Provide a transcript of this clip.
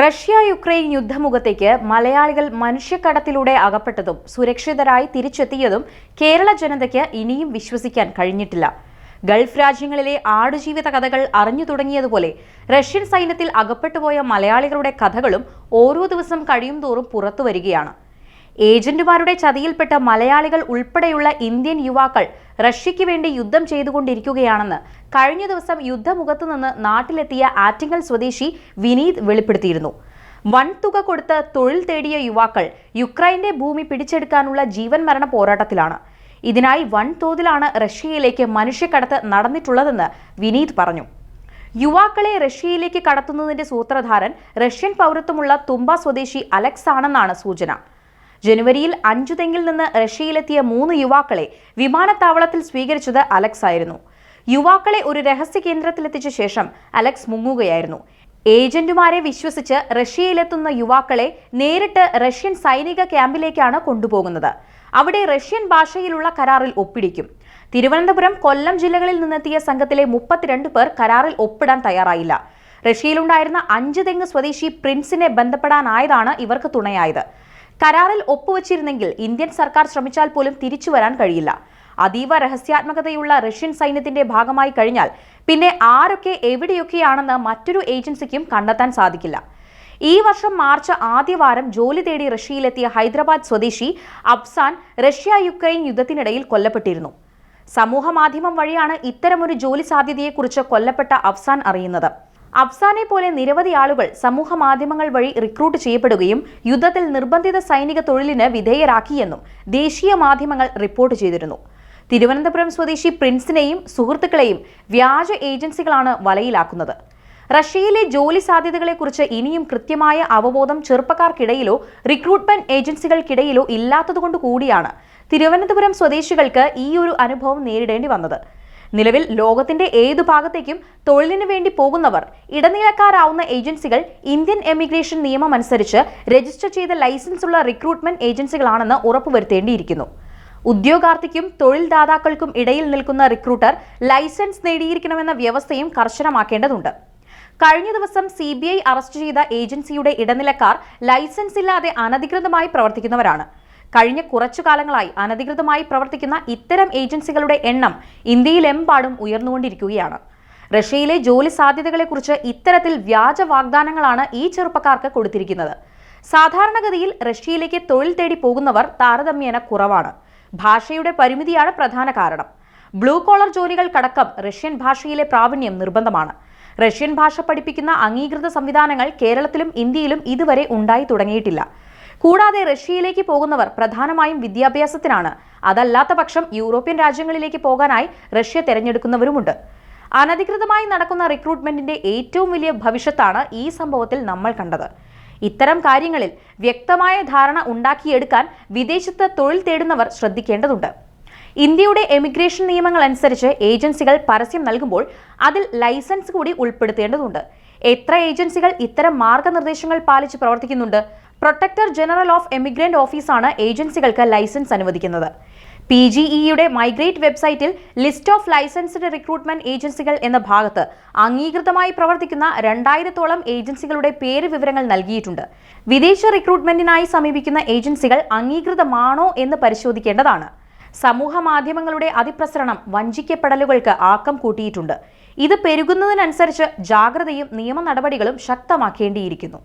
Russia Ukraine യുദ്ധമുഖത്തേക്ക് മലയാളികൾ മനുഷ്യക്കടത്തിലൂടെ അകപ്പെട്ടതും സുരക്ഷിതരായി തിരിച്ചെത്തിയതും കേരള ജനതയ്ക്ക് ഇനിയും വിശ്വസിക്കാൻ കഴിഞ്ഞിട്ടില്ല. ഗൾഫ് രാജ്യങ്ങളിലെ ആടുജീവിത കഥകൾ അറിഞ്ഞു തുടങ്ങിയതുപോലെ റഷ്യൻ സൈന്യത്തിൽ അകപ്പെട്ടുപോയ മലയാളികളുടെ കഥകളും ഓരോ ദിവസം കഴിയും തോറും പുറത്തു വരികയാണ്. ഏജന്റുമാരുടെ ചതിയിൽപ്പെട്ട മലയാളികൾ ഉൾപ്പെടെയുള്ള ഇന്ത്യൻ യുവാക്കൾ റഷ്യയ്ക്ക് വേണ്ടി യുദ്ധം ചെയ്തുകൊണ്ടിരിക്കുകയാണെന്ന് കഴിഞ്ഞ ദിവസം യുദ്ധമുഖത്തു നിന്ന് നാട്ടിലെത്തിയ ആറ്റിങ്ങൽ സ്വദേശി വിനീത് വെളിപ്പെടുത്തിയിരുന്നു. വൻ തുക കൊടുത്ത് തൊഴിൽ തേടിയ യുവാക്കൾ യുക്രൈന്റെ ഭൂമി പിടിച്ചെടുക്കാനുള്ള ജീവൻ മരണ പോരാട്ടത്തിലാണ്. ഇതിനായി വൻതോതിലാണ് റഷ്യയിലേക്ക് മനുഷ്യക്കടത്ത് നടന്നിട്ടുള്ളതെന്ന് വിനീത് പറഞ്ഞു. യുവാക്കളെ റഷ്യയിലേക്ക് കടത്തുന്നതിന്റെ സൂത്രധാരൻ റഷ്യൻ പൗരത്വമുള്ള തുമ്പ സ്വദേശി അലക്സ് ആണെന്നാണ് സൂചന. ജനുവരിയിൽ അഞ്ചുതെങ്ങിൽ നിന്ന് റഷ്യയിലെത്തിയ മൂന്ന് യുവാക്കളെ വിമാനത്താവളത്തിൽ സ്വീകരിച്ചത് അലക്സ് ആയിരുന്നു. യുവാക്കളെ ഒരു രഹസ്യ കേന്ദ്രത്തിലെത്തിച്ച ശേഷം അലക്സ് മുങ്ങുകയായിരുന്നു. ഏജന്റുമാരെ വിശ്വസിച്ച് റഷ്യയിലെത്തുന്ന യുവാക്കളെ നേരിട്ട് റഷ്യൻ സൈനിക ക്യാമ്പിലേക്കാണ് കൊണ്ടുപോകുന്നത്. അവിടെ റഷ്യൻ ഭാഷയിലുള്ള കരാറിൽ ഒപ്പിടിക്കും. തിരുവനന്തപുരം കൊല്ലം ജില്ലകളിൽ നിന്നെത്തിയ സംഘത്തിലെ മുപ്പത്തിരണ്ട് പേർ കരാറിൽ ഒപ്പിടാൻ തയ്യാറായില്ല. റഷ്യയിലുണ്ടായിരുന്ന അഞ്ച് തെങ്ങ് സ്വദേശി പ്രിൻസിനെ ബന്ധപ്പെടാനായതാണ് ഇവർക്ക് തുണയായത്. കരാറിൽ ഒപ്പുവച്ചിരുന്നെങ്കിൽ ഇന്ത്യൻ സർക്കാർ ശ്രമിച്ചാൽ പോലും തിരിച്ചു വരാൻ കഴിയില്ല. അതീവ രഹസ്യാത്മകതയുള്ള റഷ്യൻ സൈന്യത്തിന്റെ ഭാഗമായി കഴിഞ്ഞാൽ പിന്നെ ആരൊക്കെ എവിടെയൊക്കെയാണെന്ന് മറ്റൊരു ഏജൻസിക്കും കണ്ടെത്താൻ സാധിക്കില്ല. ഈ വർഷം മാർച്ച് ആദ്യവാരം ജോലി തേടി റഷ്യയിലെത്തിയ ഹൈദരാബാദ് സ്വദേശി അഫ്സാൻ റഷ്യ യുക്രൈൻ യുദ്ധത്തിനിടയിൽ കൊല്ലപ്പെട്ടിരുന്നു. സമൂഹമാധ്യമം വഴിയാണ് ഇത്തരമൊരു ജോലി സാധ്യതയെക്കുറിച്ച് കൊല്ലപ്പെട്ട അഫ്സാൻ അറിയുന്നത്. അഫ്സാനെ പോലെ നിരവധി ആളുകൾ സമൂഹ മാധ്യമങ്ങൾ വഴി റിക്രൂട്ട് ചെയ്യപ്പെടുകയും യുദ്ധത്തിൽ നിർബന്ധിത സൈനിക തൊഴിലിന് വിധേയരാക്കിയെന്നും ദേശീയ മാധ്യമങ്ങൾ റിപ്പോർട്ട് ചെയ്തിരുന്നു. തിരുവനന്തപുരം സ്വദേശി പ്രിൻസിനെയും സുഹൃത്തുക്കളെയും വ്യാജ ഏജൻസികളാണ് വലയിലാക്കുന്നത്. റഷ്യയിലെ ജോലി സാധ്യതകളെക്കുറിച്ച് ഇനിയും കൃത്യമായ അവബോധം ചെറുപ്പക്കാർക്കിടയിലോ റിക്രൂട്ട്മെന്റ് ഏജൻസികൾക്കിടയിലോ ഇല്ലാത്തതുകൊണ്ട് കൂടിയാണ് തിരുവനന്തപുരം സ്വദേശികൾക്ക് ഈ ഒരു അനുഭവം നേരിടേണ്ടി വന്നത്. നിലവിൽ ലോകത്തിന്റെ ഏതു ഭാഗത്തേക്കും തൊഴിലിനു വേണ്ടി പോകുന്നവർ ഇടനിലക്കാരാവുന്ന ഏജൻസികൾ ഇന്ത്യൻ എമിഗ്രേഷൻ നിയമം അനുസരിച്ച് രജിസ്റ്റർ ചെയ്ത ലൈസൻസ് ഉള്ള റിക്രൂട്ട്മെന്റ് ഏജൻസികളാണെന്ന് ഉറപ്പുവരുത്തേണ്ടിയിരിക്കുന്നു. ഉദ്യോഗാർത്ഥിക്കും തൊഴിൽദാതാക്കൾക്കും ഇടയിൽ നിൽക്കുന്ന റിക്രൂട്ടർ ലൈസൻസ് നേടിയിരിക്കണമെന്ന വ്യവസ്ഥയും കർശനമാക്കേണ്ടതുണ്ട്. കഴിഞ്ഞ ദിവസം സി ബി ഐ അറസ്റ്റ് ചെയ്ത ഏജൻസിയുടെ ഇടനിലക്കാർ ലൈസൻസ് ഇല്ലാതെ അനധികൃതമായി പ്രവർത്തിക്കുന്നവരാണ്. കഴിഞ്ഞ കുറച്ചു കാലങ്ങളായി അനധികൃതമായി പ്രവർത്തിക്കുന്ന ഇത്തരം ഏജൻസികളുടെ എണ്ണം ഇന്ത്യയിലെമ്പാടും ഉയർന്നുകൊണ്ടിരിക്കുകയാണ്. റഷ്യയിലെ ജോലി സാധ്യതകളെക്കുറിച്ച് ഇത്തരത്തിൽ വ്യാജ വാഗ്ദാനങ്ങളാണ് ഈ ചെറുപ്പക്കാർക്ക് കൊടുത്തിരിക്കുന്നത്. സാധാരണഗതിയിൽ റഷ്യയിലേക്ക് തൊഴിൽ തേടി പോകുന്നവർ താരതമ്യേന കുറവാണ്. ഭാഷയുടെ പരിമിതിയാണ് പ്രധാന കാരണം. ബ്ലൂ കോളർ ജോലികൾക്കടക്കം റഷ്യൻ ഭാഷയിലെ പ്രാവീണ്യം നിർബന്ധമാണ്. റഷ്യൻ ഭാഷ പഠിപ്പിക്കുന്ന അംഗീകൃത സംവിധാനങ്ങൾ കേരളത്തിലും ഇന്ത്യയിലും ഇതുവരെ ഉണ്ടായി തുടങ്ങിയിട്ടില്ല. കൂടാതെ റഷ്യയിലേക്ക് പോകുന്നവർ പ്രധാനമായും വിദ്യാഭ്യാസത്തിനാണ്. അതല്ലാത്ത പക്ഷം യൂറോപ്യൻ രാജ്യങ്ങളിലേക്ക് പോകാനായി റഷ്യ തിരഞ്ഞെടുക്കുന്നവരുമുണ്ട്. അനധികൃതമായി നടക്കുന്ന റിക്രൂട്ട്മെന്റിന്റെ ഏറ്റവും വലിയ ഭവിഷ്യത്താണ് ഈ സംഭവത്തിൽ നമ്മൾ കണ്ടത്. ഇത്തരം കാര്യങ്ങളിൽ വ്യക്തമായ ധാരണ ഉണ്ടാക്കിയെടുക്കാൻ വിദേശത്ത് തൊഴിൽ തേടുന്നവർ ശ്രദ്ധിക്കേണ്ടതുണ്ട്. ഇന്ത്യയുടെ എമിഗ്രേഷൻ നിയമങ്ങൾ അനുസരിച്ച് ഏജൻസികൾ പരസ്യം നൽകുമ്പോൾ അതിൽ ലൈസൻസ് കൂടി ഉൾപ്പെടുത്തേണ്ടതുണ്ട്. എത്ര ഏജൻസികൾ ഇത്തരം മാർഗനിർദ്ദേശങ്ങൾ പാലിച്ച് പ്രവർത്തിക്കുന്നുണ്ട്? പ്രൊട്ടക്ടർ ജനറൽ ഓഫ് എമിഗ്രന്റ് ഓഫീസാണ് ഏജൻസികൾക്ക് ലൈസൻസ് അനുവദിക്കുന്നത്. പി ജി ഇയുടെ മൈഗ്രേറ്റ് വെബ്സൈറ്റിൽ ലിസ്റ്റ് ഓഫ് ലൈസൻസ്ഡ് റിക്രൂട്ട്മെന്റ് ഏജൻസികൾ എന്ന ഭാഗത്ത് അംഗീകൃതമായി പ്രവർത്തിക്കുന്ന രണ്ടായിരത്തോളം ഏജൻസികളുടെ പേര് വിവരങ്ങൾ നൽകിയിട്ടുണ്ട്. വിദേശ റിക്രൂട്ട്മെന്റിനായി സമീപിക്കുന്ന ഏജൻസികൾ അംഗീകൃതമാണോ എന്ന് പരിശോധിക്കേണ്ടതാണ്. സമൂഹ മാധ്യമങ്ങളുടെ അതിപ്രസരണം വഞ്ചിക്കപ്പെടലുകൾക്ക് ആക്കം കൂട്ടിയിട്ടുണ്ട്. ഇത് പെരുകുന്നതിനനുസരിച്ച് ജാഗ്രതയും നിയമ നടപടികളും ശക്തമാക്കേണ്ടിയിരിക്കുന്നു.